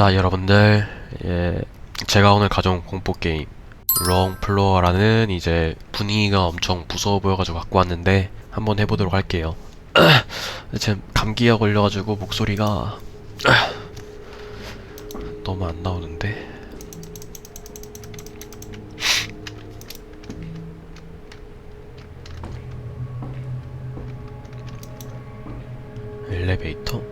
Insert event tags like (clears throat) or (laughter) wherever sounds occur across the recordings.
자 여러분들 예 제가 오늘 가져온 공포 게임 롱플로어라는 이제 분위기가 엄청 무서워 보여가지고 갖고 왔는데 한번 해보도록 할게요. (clears throat) 지금 감기가 걸려가지고 목소리가 (clears throat) 너무 안 나오는데. (clears throat) 엘리베이터?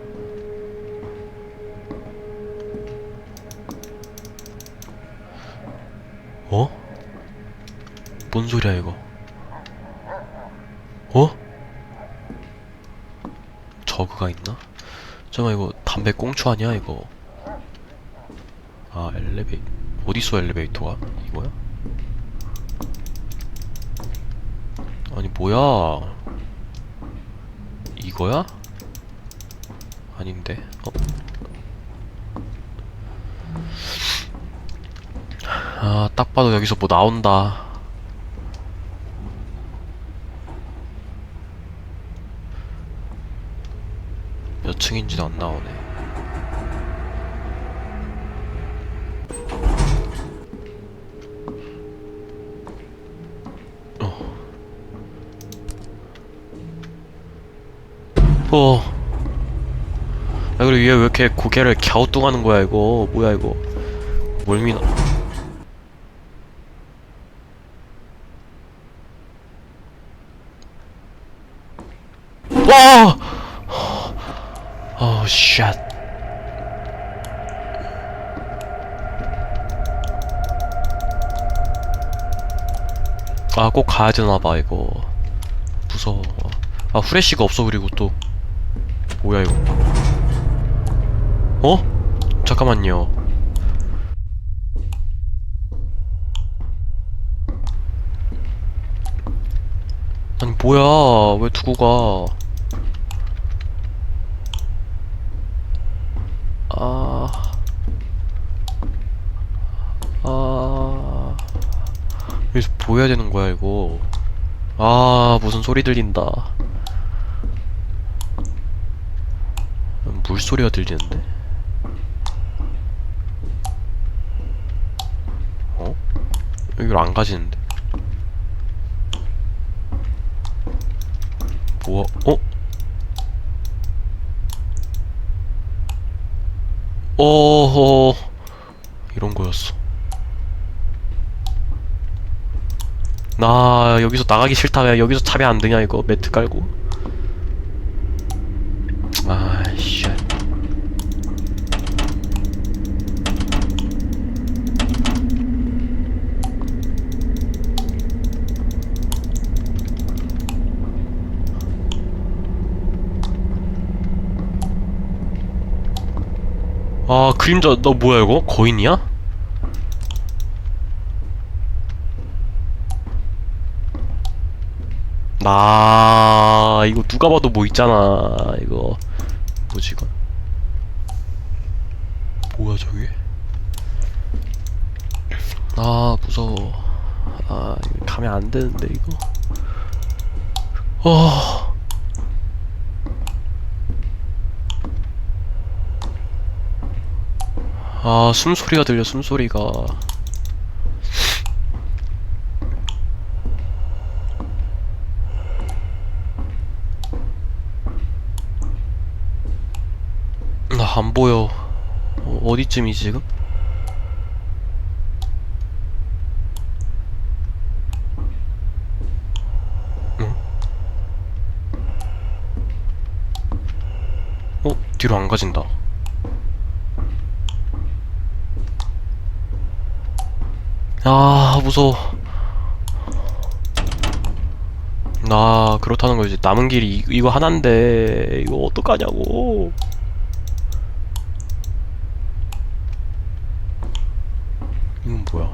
뭔 소리야 이거? 어? 저그가 있나? 잠깐 이거 담배 꽁초 아니야 이거? 아 엘리베이 어디서 엘리베이터가? 이거야? 아니 뭐야? 이거야? 아닌데? 어? 아, 딱 봐도 여기서 뭐 나온다. 층인지도 안 나오네. 어. 어. 야, 그리고 얘왜 이렇게 고개를 갸우뚱하는 거야, 이거. 뭐야, 이거. 멀미나. 와! 어, 쉣. 아, 꼭 가야 되나봐, 이거. 무서워. 아, 후레쉬가 없어, 그리고 또. 뭐야, 이거. 어? 잠깐만요. 아니, 뭐야. 왜 두고 가. 아. 아. 해야 되는 거야, 이거. 아, 무슨 소리 들린다. 물소리가 들리는데? 어? 여기로 안 가지는데? 뭐야, 어? 어허 이런 거였어. 나 여기서 나가기 싫다. 왜 여기서 차비 안 되냐 이거 매트 깔고. 아 씨. 아 그림자 너 뭐야 이거 거인이야? 나 이거 누가 봐도 뭐 있잖아 이거. 뭐지 이건 뭐야 저기 아 무서워. 아 이거 가면 안 되는데 이거. 어. 아, 숨소리가 들려, 숨소리가. 나 안 보여. 어, 어디쯤이지, 지금? 응? 어? 뒤로 안 가진다. 아 무서워 나 그렇다는 거지 남은 길이 이, 이거 하나인데 이거 어떡하냐고 이건 뭐야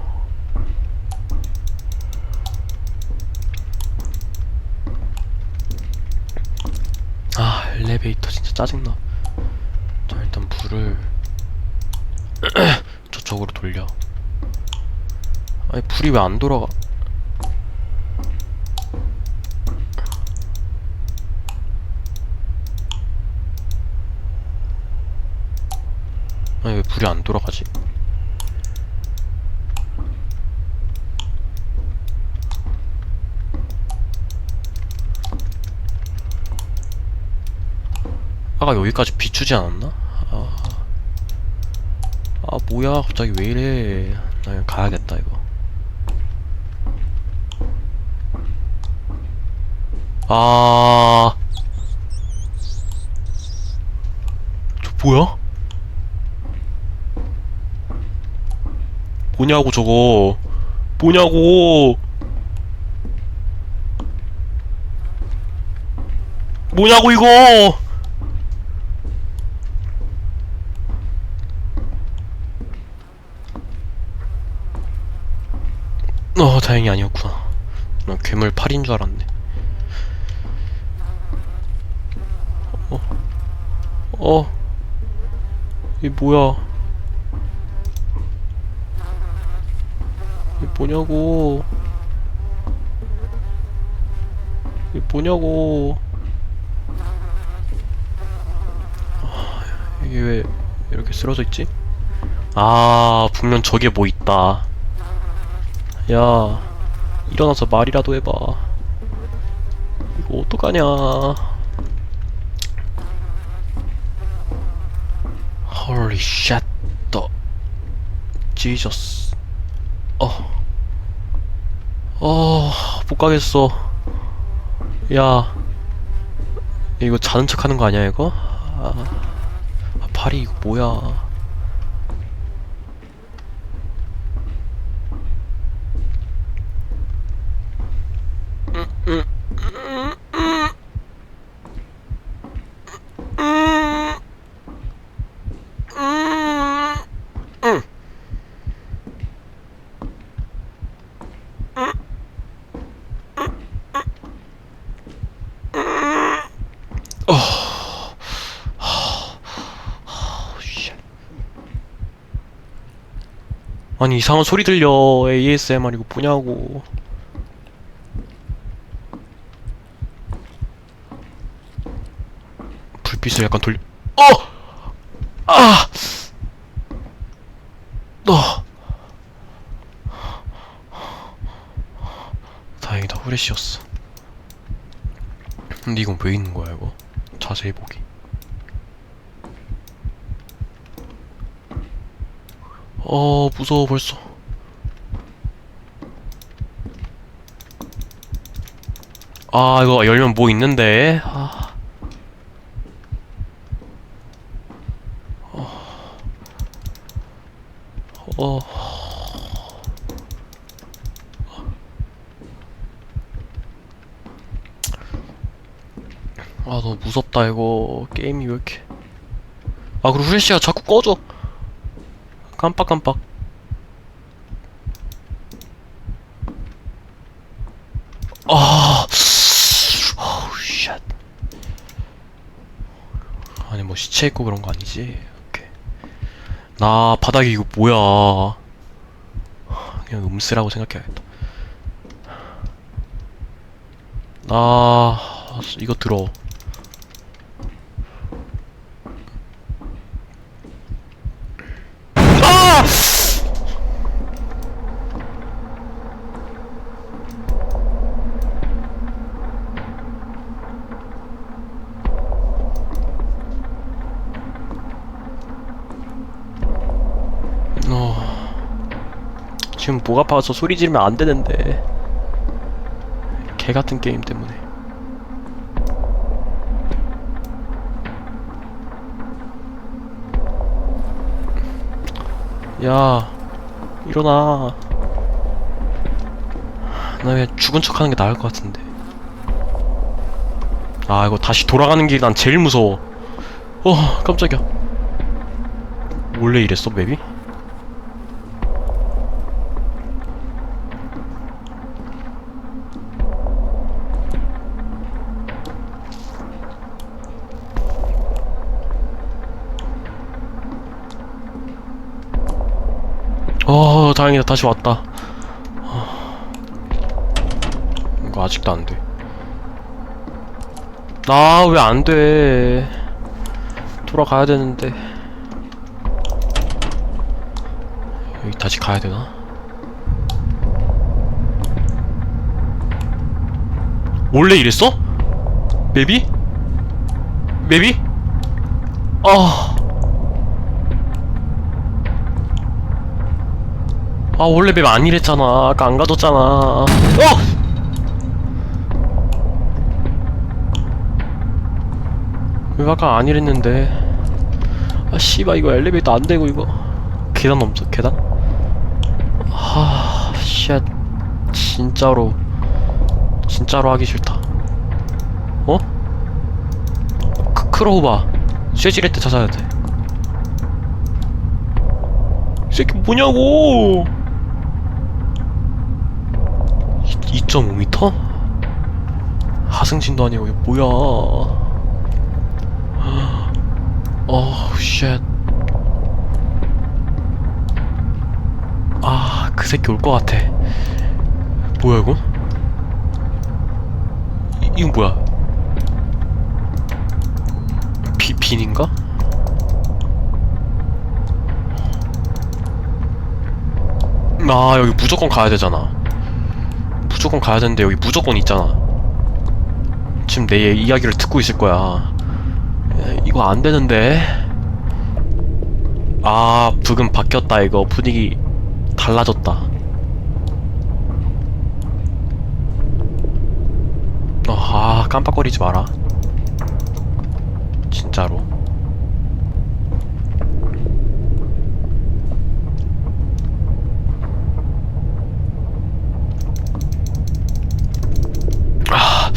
아 엘리베이터 진 짜 짜증나 자 일단 불을 (clears throat) 저쪽으로 돌려 아니 불이 왜 안 돌아가? 아니 왜 불이 안 돌아가지? 아까 여기까지 비추지 않았나? 아, 아 뭐야. 갑자기 왜 이래. 나 그냥 가야겠다 이거. 아... 저 뭐야? 뭐냐고 저거. 뭐냐고. 뭐냐고 이거 어 다행히 아니었구나 난 괴물 팔인 줄 알았네 어, 어, 이 뭐야? 이 뭐냐고? 이 뭐냐고? 아, 이게 왜 이렇게 쓰러져 있지? 아, 분명 저게 뭐 있다. 야, 일어나서 말이라도 해봐. 이거 어떡하냐? Holy shit. 어, 어, 못 가겠어. 야, 이거 자는 척 하는 거 아니야, 이거? 아, 아 발이 이거 뭐야? 아니 이상한 소리 들려. ASMR 이거 뭐냐고. 불빛을 약간 돌려 어! 아! 너. 다행이다. 후레쉬였어. 근데 이건 왜 있는 거야 이거? 자세히 보기 어 무서워 벌써. 아 이거 열면 뭐 있는데? 아. 어. 아 너무 무섭다 이거. 게임이 왜 이렇게. 아 그리고 후레쉬가 자꾸 꺼져 깜빡깜빡. 아. 어우 쉣 아니 뭐 시체 있고 그런 거 아니지? 나 바닥이 이거 뭐야? 그냥 음스라고 생각해야겠다. 나 이거 들어 아! 어... 지금 목 아파서 소리 지르면 안 되는데. 개 같은 게임 때문에. 야 일어나. 나 그냥 죽은 척 하는 게 나을 것 같은데. 아 이거 다시 돌아가는 게난 제일 무서워. 어 깜짝이야. 원래 이랬어 맵이? 어 다시 왔다 어. 이거 아직도 안돼 아 왜 안돼 돌아가야 되는데 여기 다시 가야 되나? 원래 이랬어? 맵이? 맵이? 아. 아 원래 맵안 이랬잖아. 아까 안 가졌잖아. 어! 왜 아까 안 이랬는데. 아 씨발 이거 엘리베이터 안 되고 이거. 계단 없어 계단? 하쉣 진짜로. 진짜로 하기 싫다. 어? 크, 크로우바. 쇠지렛 때 찾아야 돼. 이 새끼 뭐냐고 2.5m? 하승진도 아니고 이거 뭐야 어우 쉣 아, 그 새끼 올 것 같아. 뭐야, 이거? 이, 이건 뭐야? 비, 빈인가? 아, 여기 무조건 가야 되잖아. 무조건 가야 되는데 여기 무조건 있잖아. 지금 내 이야기를 듣고 있을 거야. 에, 이거 안 되는데. 아, 부금 바뀌었다, 이거. 분위기 달라졌다. 어, 아, 깜빡거리지 마라. 진짜로. 아.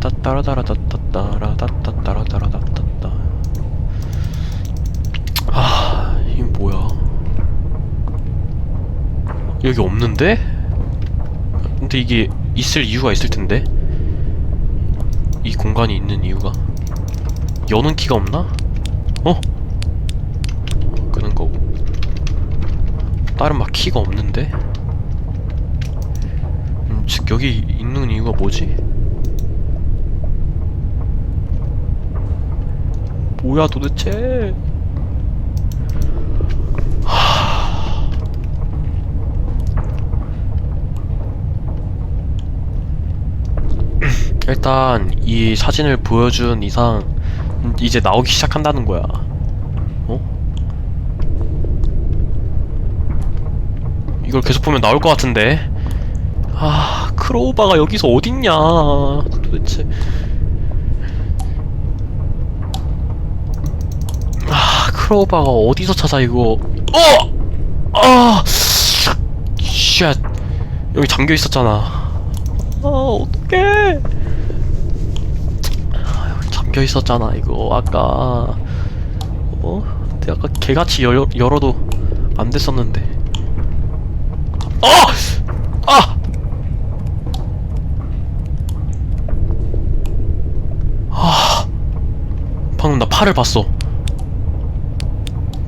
따따따라따따따라따따따라따따따 아 이게 뭐야 여기 없는데? 근데 이게 있을 이유가 있을 텐데 이 공간이 있는 이유가 여는 키가 없나? 어? 끄는 거고 다른 막 키가 없는데? 음, 즉 여기 있는 이유가 뭐지? 뭐야 도대체? 일단 이 사진을 보여준 이상 음, 이제 나오기 시작한다는 거야. 어? 이걸 계속 보면 나올 것 같은데. 아, 크로우바가 여기서 어딨냐, 도대체. 아, 크로우바가 어디서 찾아, 이거. 어! 아! 쉣. 여기 잠겨 있었잖아. 아, 어떡해. 잠겨 있었잖아, 이거. 아까. 어? 근데 아까 개같이 열, 열어도 안 됐었는데. 어! 아! 아. 방금 나 팔을 봤어.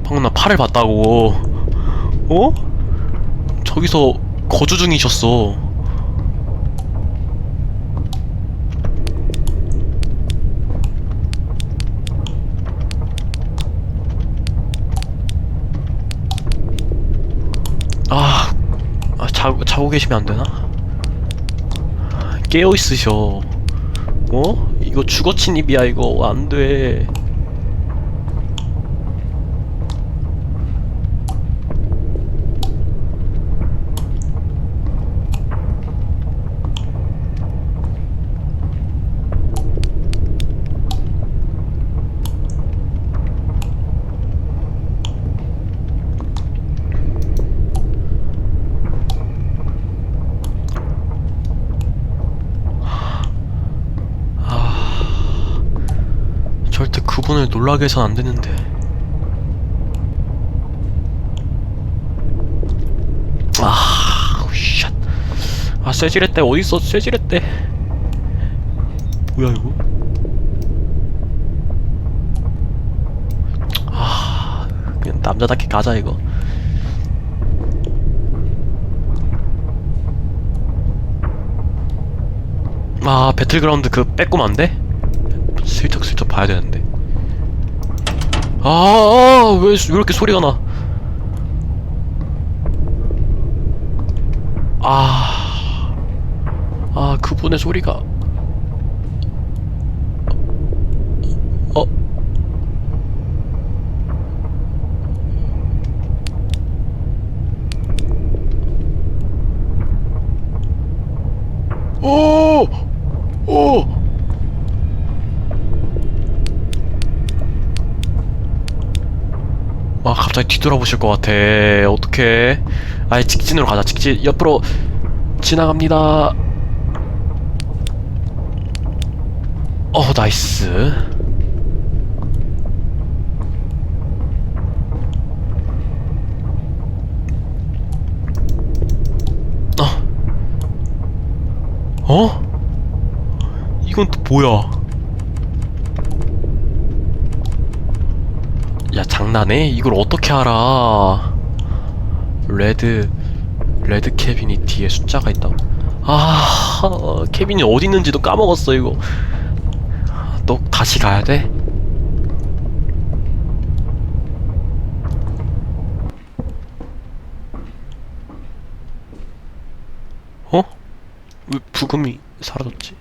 방금 나 팔을 봤다고. 어? 저기서 거주 중이셨어. 아, 아 자, 자고 계시면 안 되나? 깨어 있으셔. 어? 이거 주거 침입이야 이거 안 돼. 절대 그분을 놀라게 해선 안 되는데. 아, 쉣. 아, 쇠지렛대 어딨어? 쇠지렛대. 뭐야 이거? 아, 그냥 남자답게 가자 이거. 아, 배틀그라운드 그 빼꼼 안 돼? 슬쩍슬쩍 봐야 되는데 아, 아, 왜, 왜 이렇게 소리가 나? 아, 아, 그분의 소리가. 갑자기 뒤돌아보실 것 같아. 어떡해? 아예 직진으로 가자. 직진 옆으로 지나갑니다. 어 나이스. 어? 어? 이건 또 뭐야 야 장난해? 이걸 어떻게 알아? 레드 레드 캐비닛 뒤에 숫자가 있다고? 아 캐비닛 어디 있는지도 까먹었어 이거. 또 다시 가야 돼? 어? 왜 부금이 사라졌지?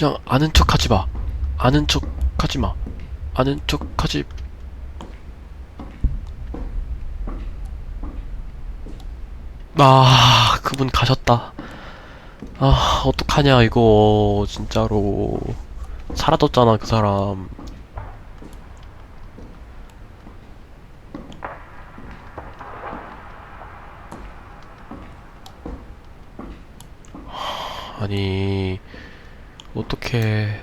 그냥 아는 척 하지 마. 아는 척 하지 마. 아는 척 하지. 아, 그분 가셨다. 아, 어떡하냐, 이거. 진짜로. 사라졌잖아, 그 사람. 아니, 어떻게.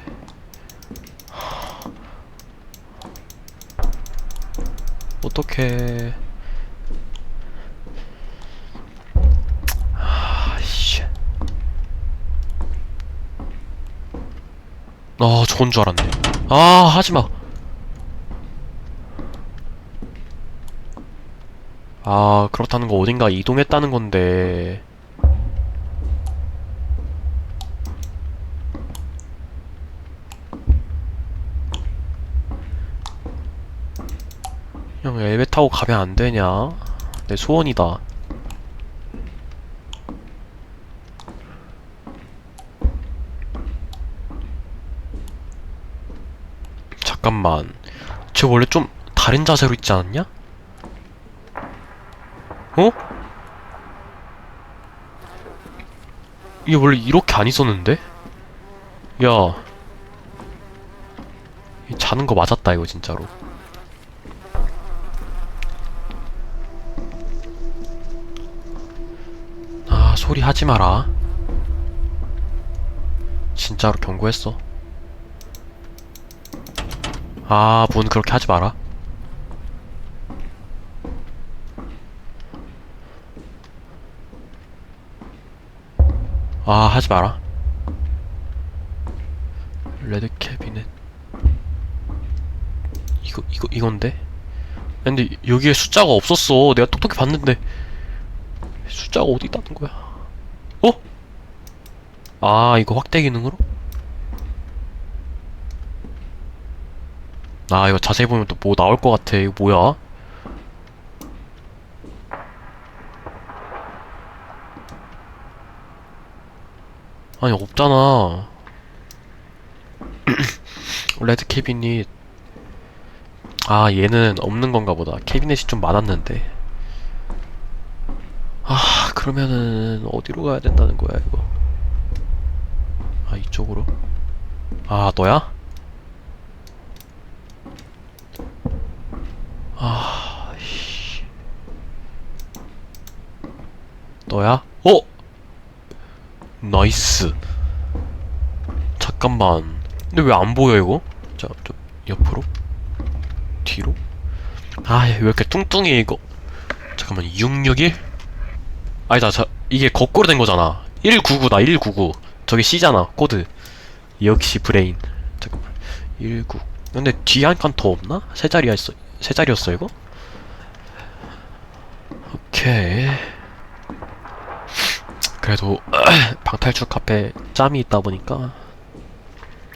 어떻게. 아씨. 아, 저건 줄 알았네. 아, 하지 마. 아, 그렇다는 거 어딘가 이동했다는 건데. 엘베 타고 가면 안 되냐? 내 소원이다. 잠깐만. 쟤 원래 좀 다른 자세로 있지 않았냐? 어? 이게 원래 이렇게 안 있었는데? 야. 이 자는 거 맞았다, 이거 진짜로. 소리 하지 마라. 진짜로 경고했어. 아, 문 그렇게 하지 마라. 아, 하지 마라. 레드 캐비넷. 이거, 이거, 이건데? 근데 여기에 숫자가 없었어. 내가 똑똑히 봤는데. 숫자가 어디 있다는 거야? 어? 아, 이거 확대 기능으로? 아, 이거 자세히 보면 또 뭐 나올 것 같아. 이거 뭐야? 아니, 없잖아. (clears throat) 레드 캐비닛. 아, 얘는 없는 건가 보다. 캐비넷이 좀 많았는데. 아, 그러면은 어디로 가야 된다는 거야, 이거? 아, 이쪽으로? 아, 너야? 아, 씨. 너야? 어? 나이스. 잠깐만. 근데 왜 안 보여, 이거? 자, 좀, 옆으로? 뒤로? 아, 왜 이렇게 뚱뚱해, 이거? 잠깐만, 661? 아니다, 자, 이게 거꾸로 된 거잖아. 199다, 199. 저게 C잖아, 코드. 역시 브레인. 잠깐만. 19. 근데 뒤에 한 칸 더 없나? 세 자리야 있어. 세 자리였어, 이거? 오케이. 그래도 (clears throat) 방탈출 카페 짬이 있다 보니까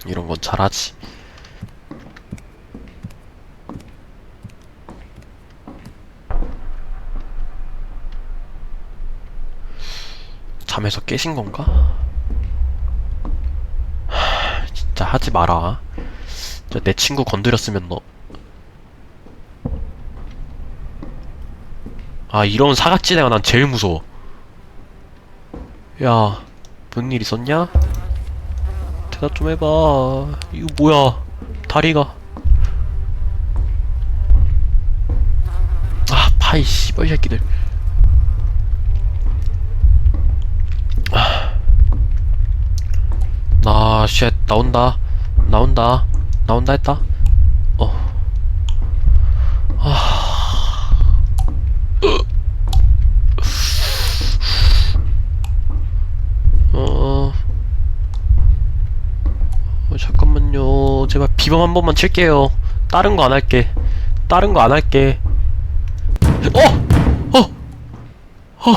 이런 건 잘하지. 잠에서 깨신 건가? 하, 진짜 하지 마라. 내 친구 건드렸으면 너. 아, 이런 사각지대가 난 제일 무서워. 야, 무슨 일 있었냐? 대답 좀 해봐. 이거 뭐야? 다리가. 아, 파이 씨발 새끼들. 나, 쉣, 나온다. 나온다. 나온다 했다. 어. 어... 어, 잠깐만요. 제발 비범 한 번만 칠게요. 다른 거 안 할게. 다른 거 안 할게. 어! 어! 어!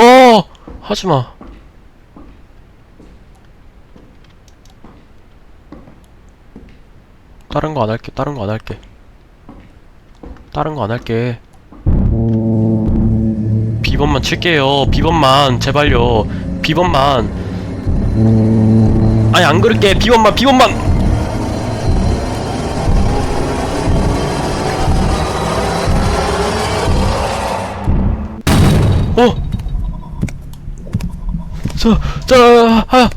어! 하지마. 다른 거 안 할게. 다른 거 안 할게. 다른 거 안 할게. 비번만 칠게요. 비번만 제발요. 비번만. 아니 안 그럴게. 비번만 비번만. 자, 자, 아.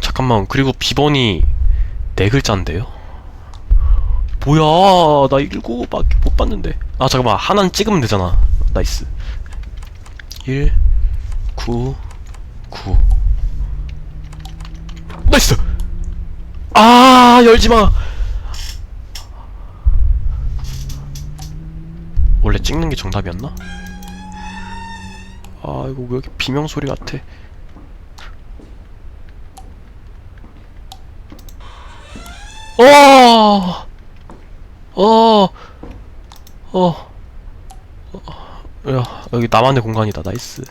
잠깐만 그리고 비번이 네 글자인데요? 뭐야 나 일곱밖에 못 봤는데 아 잠깐만 하나는 찍으면 되잖아 나이스 1 9 9 나이스 아 열지마 원래 찍는 게 정답이었나? 아 이거 왜 이렇게 비명 소리 같아 어, 어, 어, 어, 야, 여기 나만의 공간이다. 나이스.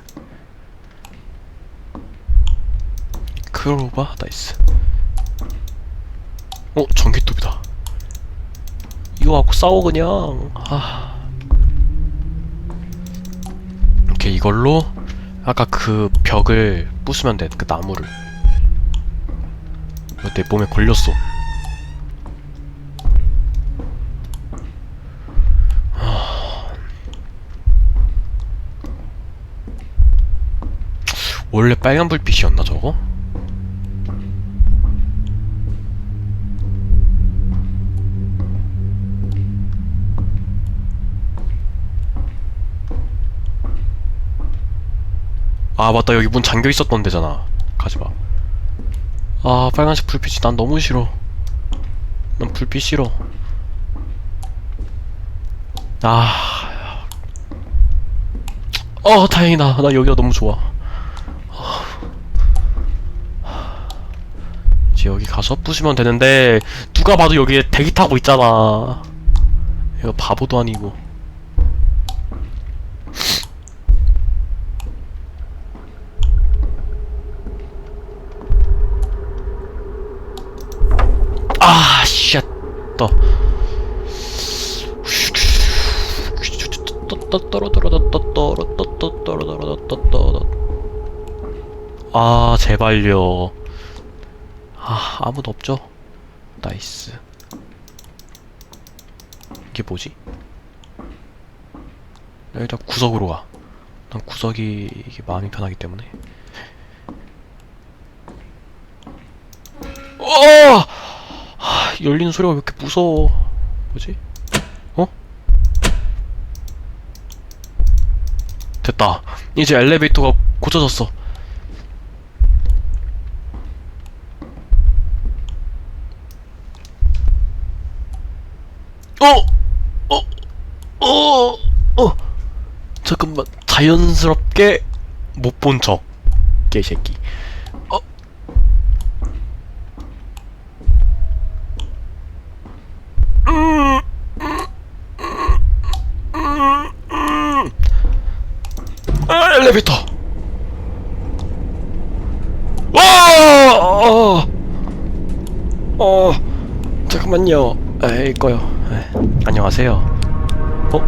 크로바, 나이스. 어, 전기톱이다. 이거 갖고 싸워, 그냥. 아. 오케이, 이걸로, 아까 그 벽을 부수면 돼. 그 나무를. 내 몸에 걸렸어. 원래 빨간 불빛이었나 저거? 아 맞다. 여기 문 잠겨 있었던 데잖아. 가지마. 아 빨간색 불빛이 난 너무 싫어. 난 불빛 싫어. 아... 어 다행이다. 나 여기가 너무 좋아. 이제 여기 가서 부시면 되는데 누가 봐도 여기에 대기 타고 있잖아. 이거 바보도 아니고 아, 쉣. 떠. 아, 제발요. 아, 아무도 없죠? 나이스. 이게 뭐지? 나 일단 구석으로 가. 난 구석이 이게 마음이 편하기 때문에. 어! 아, 열리는 소리가 왜 이렇게 무서워? 뭐지? 어? 됐다. 이제 엘리베이터가 고쳐졌어. 어! 어! 어! 어! 잠깐만. 자연스럽게 못 본 척. 개새끼. 어? 아, 엘리베이터. 와! 어, 어, 에이, 꺼요. 에이, 안녕하세요. 어?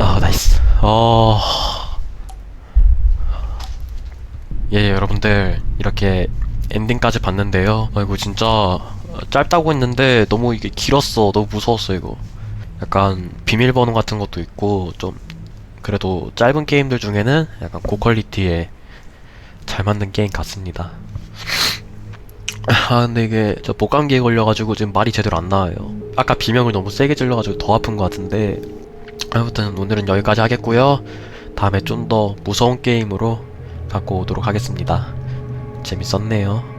아, 나이스. 어. 예, 여러분들 이렇게 엔딩까지 봤는데요. 아이고 진짜 짧다고 했는데 너무 이게 길었어. 너무 무서웠어 이거. 약간 비밀번호 같은 것도 있고 좀 그래도 짧은 게임들 중에는 약간 고퀄리티에 잘 만든 게임 같습니다. 아 근데 이게 저 목감기에 걸려가지고 지금 말이 제대로 안 나와요. 아까 비명을 너무 세게 질러가지고 더 아픈 것 같은데 아무튼 오늘은 여기까지 하겠고요. 다음에 좀 더 무서운 게임으로 갖고 오도록 하겠습니다. 재밌었네요.